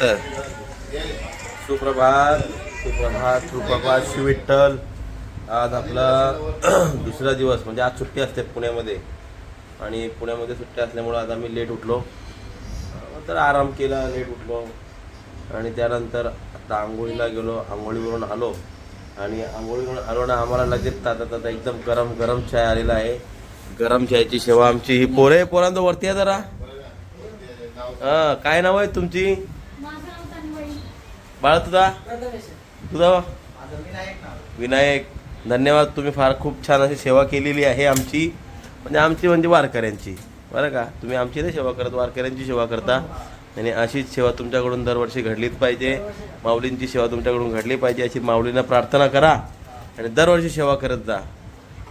तर सुप्रभात सुप्रभात सुप्रभात शिविठ्ठल आज आपला दुसरा दिवस म्हणजे आज सुट्टी असते पुण्यामध्ये. आणि पुण्यामध्ये सुट्टी असल्यामुळं आज आम्ही लेट उठलो. तर आराम केला लेट उठलो. आणि त्यानंतर आता आंघोळीला गेलो आंघोळीवरून आलो. आणि आंघोळीवरून आलो ना आम्हाला लगेच ताता ताता एकदम गरम गरम चाय आलेला आहे. गरम चायची सेवा आमची. ही पोरे पोरांचं वरती आहे जरा. हा काय नाव आहे तुमची? बाळा तुझा? तुझा? विनायक. धन्यवाद तुम्ही फार खूप छान अशी सेवा केलेली आहे आमची. म्हणजे आमची म्हणजे वारकऱ्यांची. बरं का? तुम्ही आमची नाही सेवा करत वारकऱ्यांची सेवा करता. आणि अशीच सेवा तुमच्याकडून दरवर्षी घडलीच पाहिजे. माऊलींची सेवा तुमच्याकडून घडली पाहिजे अशी माऊलींना प्रार्थना करा. आणि दरवर्षी सेवा करत जा.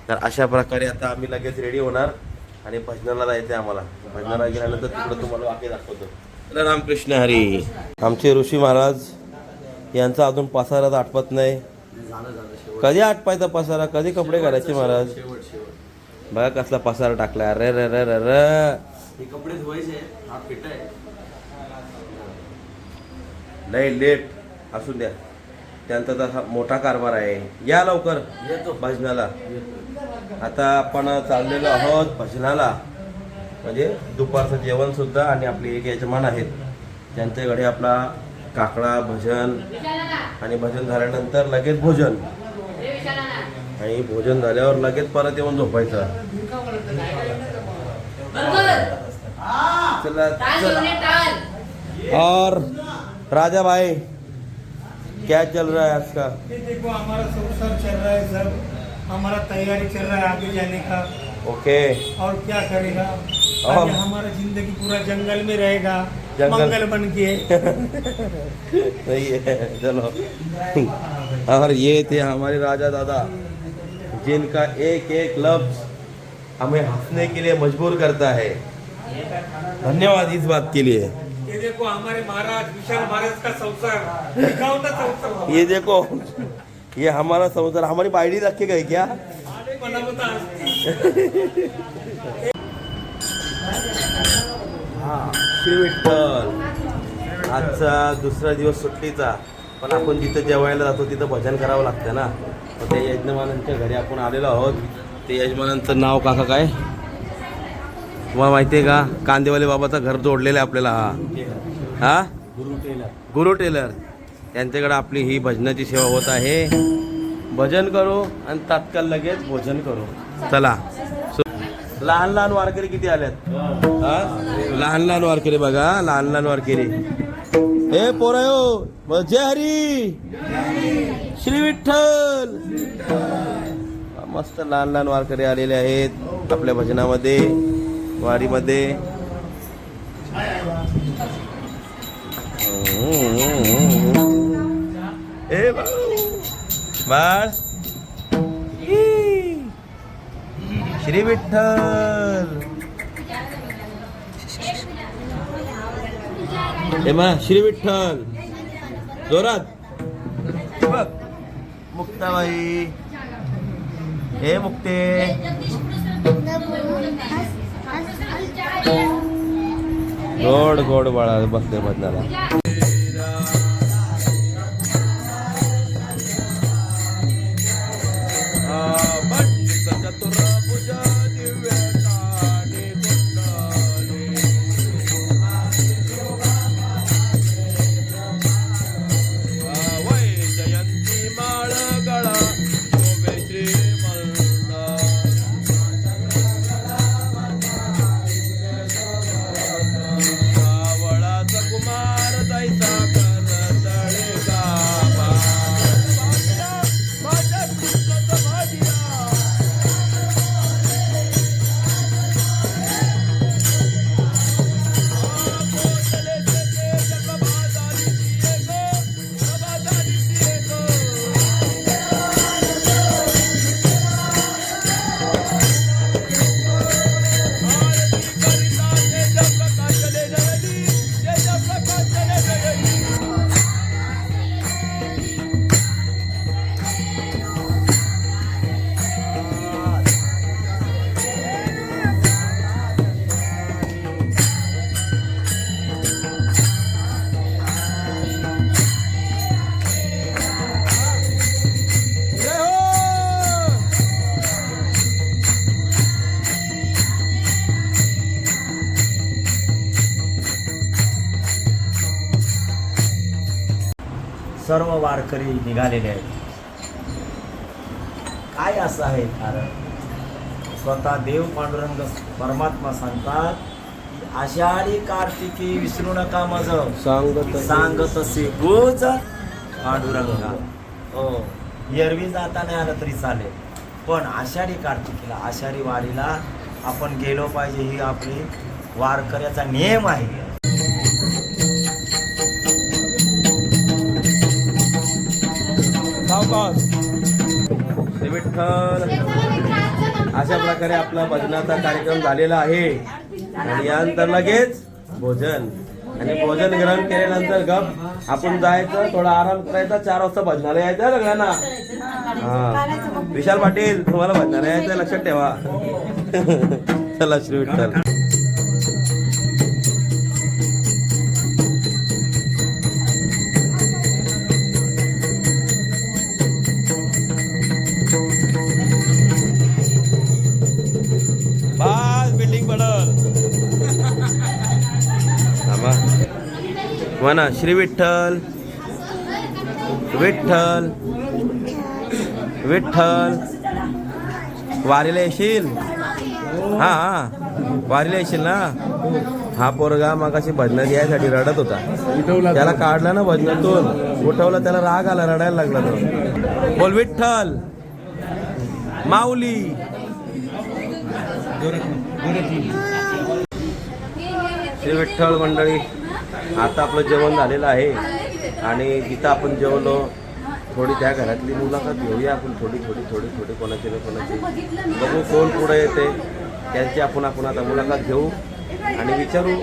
तर अशा प्रकारे आता आम्ही लगेच रेडी होणार आणि भजनाला जायचं आहे आम्हाला. भजनाला गेल्यानंतर तिकडं तुम्हाला वाक्य दाखवतो. रामकृष्ण हरी. आमचे ऋषी महाराज यांचा अजून पसाराच आटपत नाही. कधी आटपायचा पसारा? कधी कपडे घालायचे महाराज? बघा कसला पसारा टाकला अरे रे रे रे रे कपडे धुवायचे हा नाही लेट. असू द्या. त्यांचा तसा मोठा कारभार आहे. या लवकर. येतो. भजनाला. आता आपण चाललेलो आहोत भजनाला. म्हणजे दुपारचं जेवण सुद्धा आणि आपले एक यजमान आहेत. त्यांच्याकडे आपला काकडा भजन आणि भजन झाल्यानंतर लगेच भोजन. आणि भोजन झाल्यावर लगेच परत येऊन झोपायचं. चला चला. और राजा भाई क्या चल रहा है आज का? ये देखो हमारा संसार चल रहा है सब। हमारा तैयारी चल रहा है आगे जाने का। ओके। और क्या करेगा। आगे हमारा ज़िंदगी पूरा जंगल में रहेगा। जंगल। मंगल बन के। सही है चलो। और ये थे हमारे राजा दादा जिनका एक एक लफ्ज हमें हंसने के लिए मजबूर करता है। धन्यवाद इस बात के लिए। ये देखो हमारे महाराज विशाल महाराज का संसार। ये देखो ये हमारा संसार हमारी बायडी रखे गए क्या? बना बता। हंसती। श्री विठ्ठल. आजचा दुसरा दिवस सुट्टीचा पण आपण जिथं जेवायला जातो तिथं भजन करावं लागतं ना. त्या यजमानांच्या घरी आपण आलेलो आहोत. ते यजमानांचं नाव काका काय? तुम्हाला माहिती आहे का? कांदेवाले बाबाचं घर जोडलेलं आहे आपल्याला हा. हा? गुरु टेलर. गुरु टेलर त्यांच्याकडे आपली ही भजनाची सेवा होत आहे. भजन करू आणि तात्काळ लगेच भोजन करू. चला. सु- लहान लहान वारकरी किती आल्यात? हा? लहान लहान वारकरी बघा. लहान लहान वारकरी. हे पोरायो जय हरी. श्री विठ्ठल. मस्त लहान लहान वारकरी आलेले आहेत आपल्या भजनामध्ये. वारीमध्ये. ए बाळ. श्री विठ्ठल. हे मा श्री विठ्ठल. जोरात. बघ. मुक्ताबाई. हे मुक्ते. गोड गोड बाळा बसते भजनाला वारकरी निघालेले आहेत. काय असं आहे? कारण स्वतः देव पांडुरंग परमात्मा सांगतात आषाढी कार्तिकी विसरू नका मज सांगत सांगत असे. गोज पांडुरंगा. हो. एरवी जाता नाही आलं तरी चालेल. पण आषाढी कार्तिकीला आषाढी वारीला आपण गेलो पाहिजे ही आपली वारकऱ्याचा नियम आहे. विठ्ठल अशा प्रकारे आपला भजनाचा कार्यक्रम झालेला आहे. आणि यानंतर लगेच भोजन. आणि भोजन ग्रहण केल्यानंतर गप आपण जायचं थोडा आराम करायचा चार वाजता भजनाला यायचं सगळ्यांना? हा. विशाल पाटील तुम्हाला भजनाला यायचं लक्षात ठेवा. चला श्री विठ्ठल म्हणा श्री विठ्ठल. विठ्ठल. विठ्ठल. वारीला येशील? हा हा. वारीला येशील ना? हा पोरगा मगाशी भजनात यायसाठी रडत होता. त्याला काढला ना भजनातून. उठवलं त्याला राग आला रडायला लागला तो. बोल विठ्ठल. माऊली. श्री विठ्ठल मंडळी. आता आपलं जेवण झालेलं आहे. आणि जिथं आपण जेवलो. थोडी त्या घरातली मुलाखत घेऊया आपण. थोडी थोडी थोडी थोडी कोणाची ना कोणाची. बघू कोण पुढे येते. त्यांची आपण आपण आता मुलाखत घेऊ. आणि विचारू.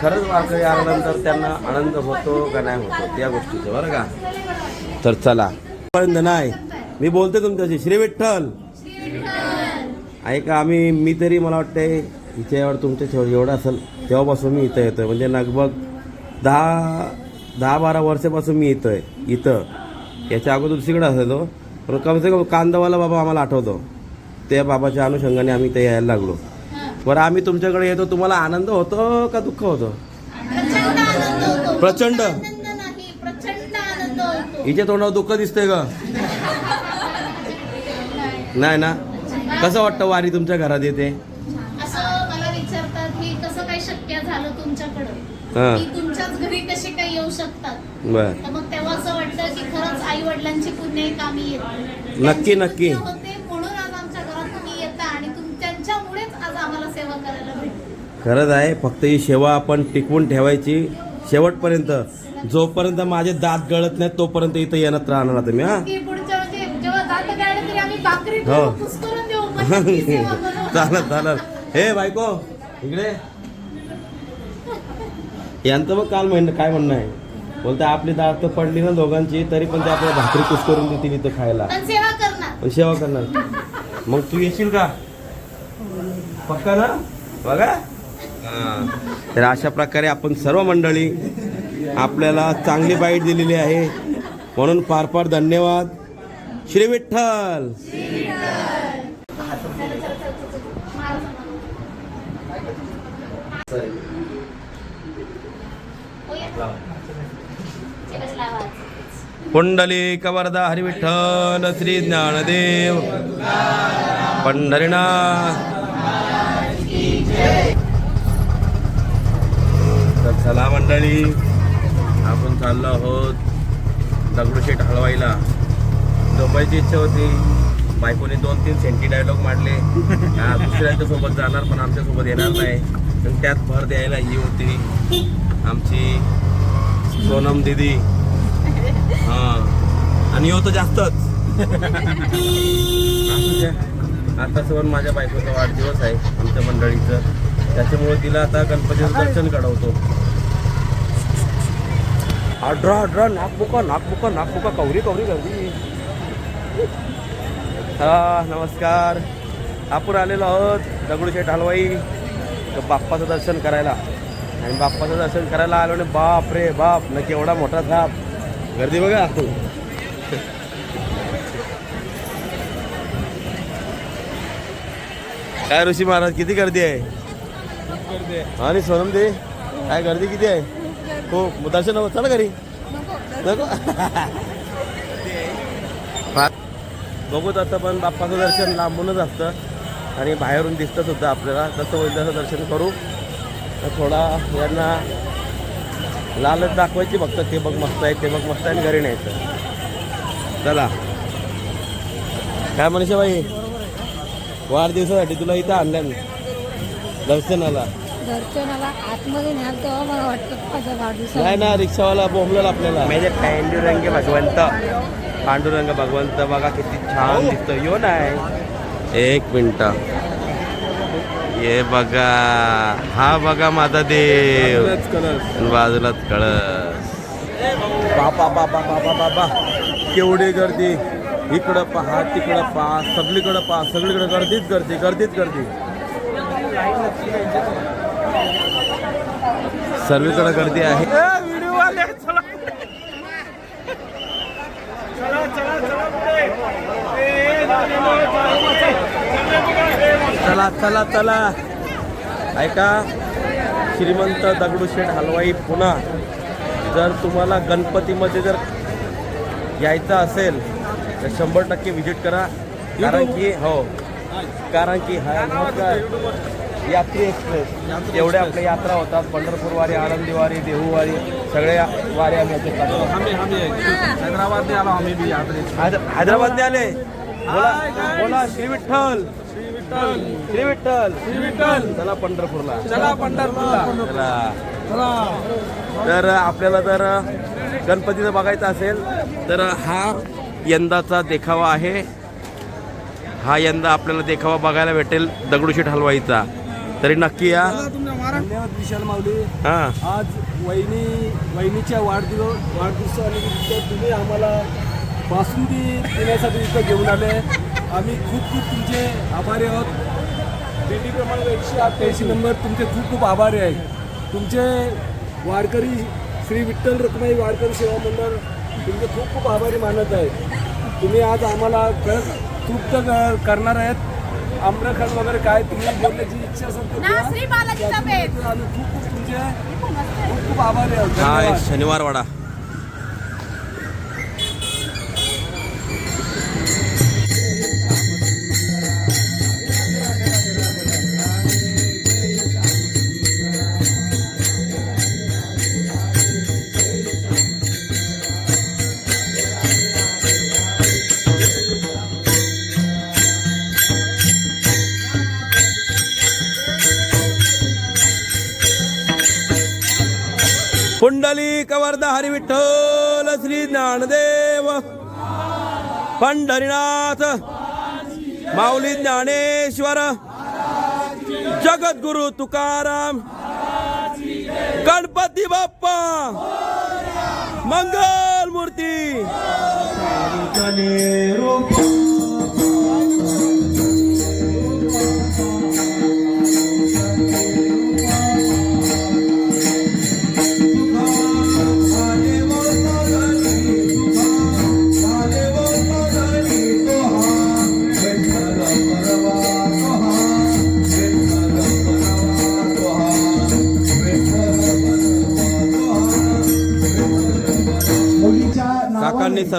खरंच वारकरी आल्यानंतर त्यांना आनंद होतो का नाही होतो त्या गोष्टीचं बरं का? तर चला. पर्यंत नाही. मी बोलते तुमच्याशी. श्री विठ्ठल. ऐका आम्ही मी तरी मला वाटतंय हिच्यावर तुमच्या ठेव एवढं असेल तेव्हापासून मी इथं येतोय. म्हणजे लगभग दहा दहा बारा वर्षापासून मी येतोय इथं. याच्या अगोदर दुसरीकडे असायचो. पण कमसे कम कांदावाला बाबा आम्हाला आठवतो. त्या बाबाच्या अनुषंगाने आम्ही ते यायला लागलो. बरं आम्ही तुमच्याकडे येतो तुम्हाला आनंद होतो का दुःख होतं? प्रचंड हिच्या तोंडावर दुःख दिसतंय का? नाही ना? कसं वाटतं वारी तुमच्या घरात येते? असं मला विचारतात की कसं काय शक्य झालं तुमच्याकडं हां की तुमच्याच घरी कसे काय येऊ शकतात. बर. तर मग तेव्हा असं वाटतं की खरंच आई वडिलांची पुण्य कामी येत नक्की, नक्की. होते म्हणून आज आमच्या घरात तुम्ही येता आणि तुम त्यांच्यामुळेच आज आम्हाला सेवा करायला भेटते. खरंच आहे फक्त ही सेवा आपण टिकवून ठेवायची शेवटपर्यंत. जोपर्यंत माझे दात गळत नाहीत तोपर्यंत इथं येणत राहणार तुम्ही हा? भाकरी हो. चालत चालत हे बायको इकडे. यांचं मग काल म्हणणं काय म्हणणं आहे? बोलते आपली दात तर पडली ना दोघांची तरी पण ते आपल्याला भाकरी कुस करून देतील इथं खायला. पण सेवा करणार. पण सेवा करणार. मग तू येशील का? पक्का ना? बघा. तर अशा प्रकारे आपण सर्व मंडळी आपल्याला चांगली बाईट दिलेली आहे. म्हणून फार फार धन्यवाद. श्री विठ्ठल. पुंडली वरदा हरिविठ्ठल श्री ज्ञानदेव. पंढरीनाथ. तर चला मंडळी आपण चाललो आहोत दगडूशेठ हलवाईला. झोपायची इच्छा होती. बायकोने दोन तीन सेंटी डायलॉग मांडले. हा, दुसऱ्यांच्या सोबत जाणार पण आमच्यासोबत येणार नाही. पण त्यात भर द्यायला ही होती आमची सोनम दिदी. आणि होतं जास्तच. असू द्या. आता सवन माझ्या बायकोचा वाढदिवस आहे आमच्या मंडळीचं. त्याच्यामुळे तिला आता गणपतीचं दर्शन घडवतो अड्रा अड्रा नागबुका नागबुका नागबुका कवरी कवरी कवरी हा नमस्कार. आपण आलेलो आहोत दगडूशेठ हलवाई तर बाप्पाचं दर्शन करायला. आणि बाप्पाचं दर्शन करायला आलो आणि बाप रे बाप न केवढा मोठा धाप गर्दी बघा. काय ऋषी महाराज किती गर्दी आहे? आणि सोनम दे काय गर्दी किती आहे? हो, खूप दर्शन नको. चला घरी? नको. फा- बघूत आता पण बाप्पाचं दर्शन लांबूनच असतं. आणि बाहेरून दिसतं सुद्धा आपल्याला. तसं होईल तसं दर्शन करू. तर थोडा यांना लालच दाखवायची फक्त. ते बघ मस्त आहे ते बघ मस्त आहे आणि घरी न्यायचं चला. काय मनीषा बाई? वाढदिवसासाठी तुला इथं आणलं दर्शनाला. दर्शनाला आतमध्ये न्याल तेव्हा मला वाटतं माझ्या वाढदिवसाला. नाही ना रिक्षावाला बोंबलेला आपल्याला. म्हणजे पांडुरंग भगवंत. पांडुरंग भगवंत बघा किती छान दिसतो यो नाही एक मिनिट. ये बघा. हा बघा माझा देव बाजूलाच कळस. बाबा बाबा बाबा बाबा. केवढी गर्दी. इकडं पहा तिकडं पहा सगळीकडं पहा सगळीकडे गर्दीच गर्दी गर्दीच गर्दी. सर्वीकडे गर्दी आहे. चला. चला चला ऐका श्रीमंत दगडूशेठ हलवाई पुन्हा जर तुम्हाला गणपतीमध्ये जर यायचं असेल तर शंभर टक्के व्हिजिट करा. कारण की हो. कारण की हा यात्री एक्सप्रेस एवढ्या आपल्या यात्रा होतात. पंढरपूर वारी आळंदी वारी देहू वारी सगळ्या वारी आम्ही टाकतो हैदराबाद आलो आम्ही बी यात्रेत. हैदराबाद आले? बोला बोला श्री विठ्ठल श्री विठ्ठल श्री विठ्ठल श्री विठ्ठल चला पंढरपूरला. चला. पंढरपूरला चला. तर आपल्याला जर गणपतीचं बघायचं असेल तर हा यंदाचा देखावा आहे. हा यंदा आपल्याला देखावा बघायला भेटेल दगडूशेठ हलवाईचा. तरी नक्की या. धन्यवाद विशाल माऊली. हा. आज वहिनी वहिनीच्या वाढदिवस वाढदिवसानिमित्त तुम्ही आम्हाला बासुंदी पिण्यासाठी इथं घेऊन आले. आम्ही खूप खूप तुमचे आभारी आहोत. दिल्ली क्रमांक एकशे अठ्ठ्याऐंशी नंबर तुमचे खूप खूप आभारी आहे. तुमचे वारकरी श्री विठ्ठल रखमाई वारकरी सेवा मंडळ तुमचे खूप खूप आभारी मानत आहे तुम्ही आज आम्हाला तृप्त क- करणार आहेत. आम्रखंड वगैरे काय तुम्ही बोलण्याची इच्छा असेल आम्ही खूप खूप तुमचे खूप खूप आभारी आहोत. हा. शनिवार वाडा. पुंडली कवर्धा हरी विठ्ठल श्री ज्ञानदेव. पंढरीनाथ माऊली ज्ञानेश्वर जगद्गुरु तुकाराम गणपती बाप्पा मंगल मूर्ती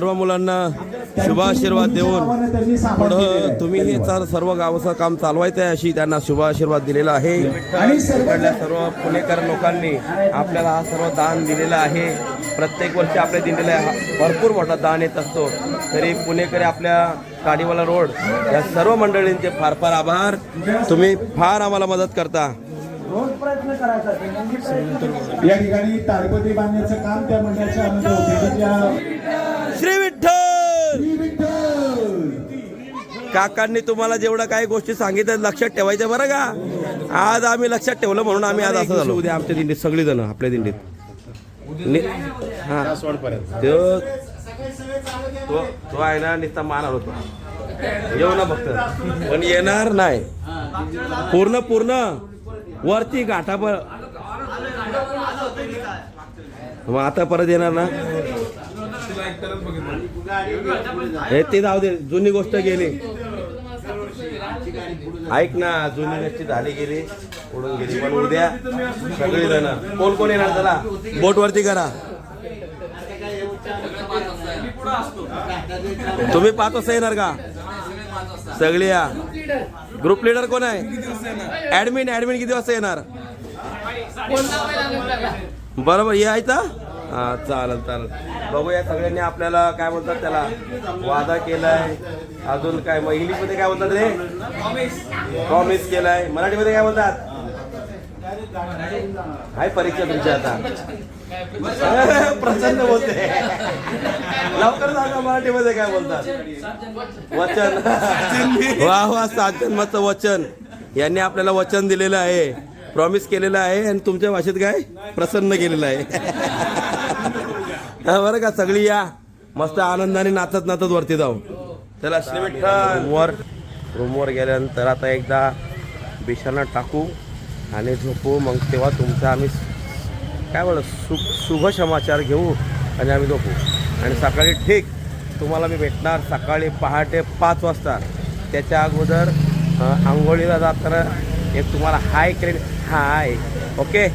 सर्व मुलांना शुभाशीर्वाद देऊन पुढं तुम्ही हे चाल सर्व गावाचं काम चालवायचं आहे अशी त्यांना शुभाशीर्वाद दिलेला आहे. इकडल्या सर्व पुणेकर लोकांनी आपल्याला हा सर्व दान दिलेलं आहे. प्रत्येक वर्षी आपल्या दिलेला भरपूर मोठा दान येत असतो. तरी पुणेकरी आपल्या काडीवाला रोड या सर्व मंडळींचे फार फार आभार. तुम्ही फार आम्हाला मदत करता. या ठिकाणी तारपती बांधण्याचं काम त्या मंडळाच्या अंत होते त्या श्री विठ्ठल श्री विठ्ठल काकांनी तुम्हाला जेवढं काही गोष्टी सांगितल्या लक्षात ठेवायच्या बरं का? आज आम्ही लक्षात ठेवलं म्हणून आम्ही आज असं झालो. उद्या आमच्या दिंडीत सगळी जण आपल्या दिंडीत. हा. तो तो आहे ना नुसता मारणार होतो. येऊ ना फक्त. पण येणार नाही. पूर्ण पूर्ण. वरती घाटापर मग आता परत येणार ना? हे ते जाऊ दे जुनी गोष्ट गेली. ऐक ना जुनी गोष्ट झाली गेली उडून गेली पण उद्या सगळी जण. कोण कोण येणार त्याला? बोट वरती करा तुम्ही पाच वाजता येणार का? सगळी या. ग्रुप लिडर कोण आहे? ऍडमिन ऍडमिन किती वाजता येणार? बरोबर यायचा हा चालेल चालेल. बघूया सगळ्यांनी आपल्याला काय बोलतात त्याला. वादा केलाय. अजून काय मग इंग्लिशमध्ये काय बोलतात रे? प्रॉमिस केलाय. मराठीमध्ये काय बोलतात? आहे परीक्षा तुमची आता. प्रचंड बोलते. लवकर सांगा मराठीमध्ये काय बोलतात. वचन. वा वा सात जन्माचं वचन. यांनी आपल्याला वचन दिलेलं आहे. प्रॉमिस केलेलं आहे आणि तुमच्या भाषेत काय? प्रसन्न केलेलं आहे. हा, बरं का? सगळी या. मस्त आनंदाने नाचत नाचत वरती जाऊ चला श्री विठ्ठल रूमवर रूमवर गेल्यानंतर आता एकदा बिछाना टाकू आणि झोपू. मग तेव्हा तुमचा आम्ही काय बोल सु शुभ समाचार घेऊ आणि आम्ही झोपू. आणि सकाळी ठीक तुम्हाला मी भेटणार सकाळी पहाटे पाच वाजता. त्याच्या अगोदर आंघोळीला जाताना एक तुम्हाला हाय केले हाय ओके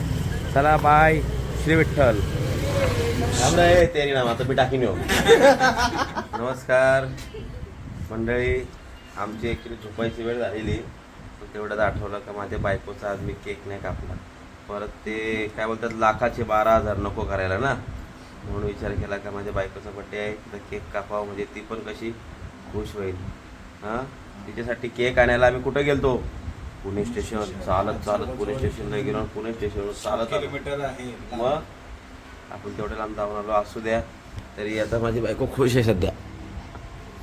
चला बाय श्री विठ्ठल. तेरी नाम आता मी टाकीन येऊ नमस्कार. मंडळी आमची ॲक्च्युली झोपायची वेळ झालेली. तेवढ्यात आठवलं का माझ्या बायकोचा आज मी केक नाही कापला परत ते काय बोलतात लाखाचे बारा हजार नको करायला ना. म्हणून विचार केला का माझ्या बायकोचा बड्डे आहे तर केक कापावा म्हणजे ती पण कशी खुश होईल. हां? तिच्यासाठी केक आणायला आम्ही कुठं गेलतो? पुणे स्टेशन चालत चालत पुणे स्टेशनला गेलो पुणे स्टेशनवर चालत आलो. मग आपण तेवढं लांब जाऊन आलो असू द्या. तरी आता माझी बायको खुश आहे सध्या.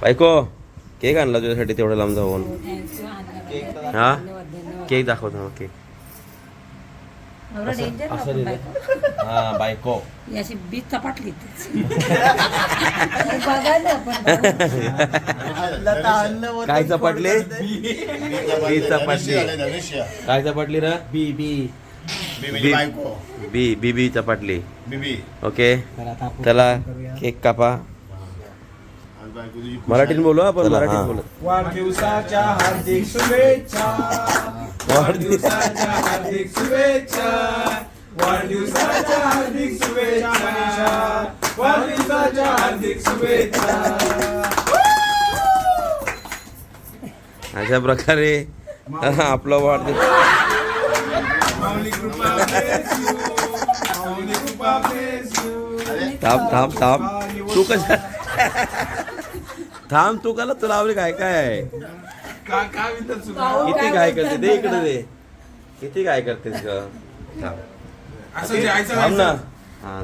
बायको केक आणला तुझ्यासाठी तेवढं लांब जाऊन. हा? केक दाखवतो केक. असं दिलं हा बायको. याची बीज चपाटली बघायला आपण काय चपाटले? बी. चपाटली. काय चपाटली रा? बी बी. बी बी. बी बी चपाटली. बीबी ओके. चला केक कापा. मराठीत बोलू आपण मराठीत बोलू. वाढदिवसाच्या हार्दिक शुभेच्छा. वाढदिवसाच्या हार्दिक शुभेच्छा. वाढदिवसाच्या हार्दिक शुभेच्छा मनीषा. वाढदिवसाच्या हार्दिक शुभेच्छा. अशा प्रकारे आपला वाढदिवस. थांब थांब थांब. तू कशा थांब तू कला तुला आवडे काय काय किती काय करते? दे इकडे दे. किती काय करतेस ग? थांब. असं जायचं थांब ना. हा.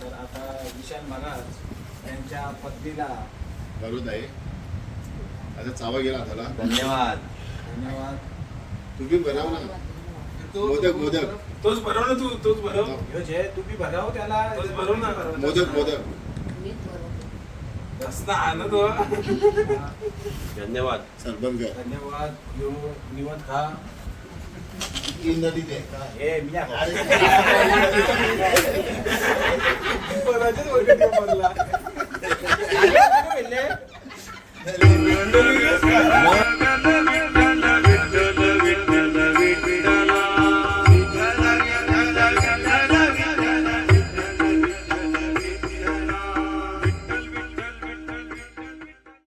तर आता विशाल महाराज यांच्या पत्नीला घालून आहे. आता चावा गेला त्याला धन्यवाद. धन्यवाद. तुम्ही बनव ना. मोदक मोदक. तोच भरव ना तू तोच भरव. जे तुम्ही भराव त्याला तोच भरव ना मोदक मोदक. धन्यवाद सरबत कर धन्यवाद. यो निवत खा तीन नदी ते हे मी पराजय वर्ग मला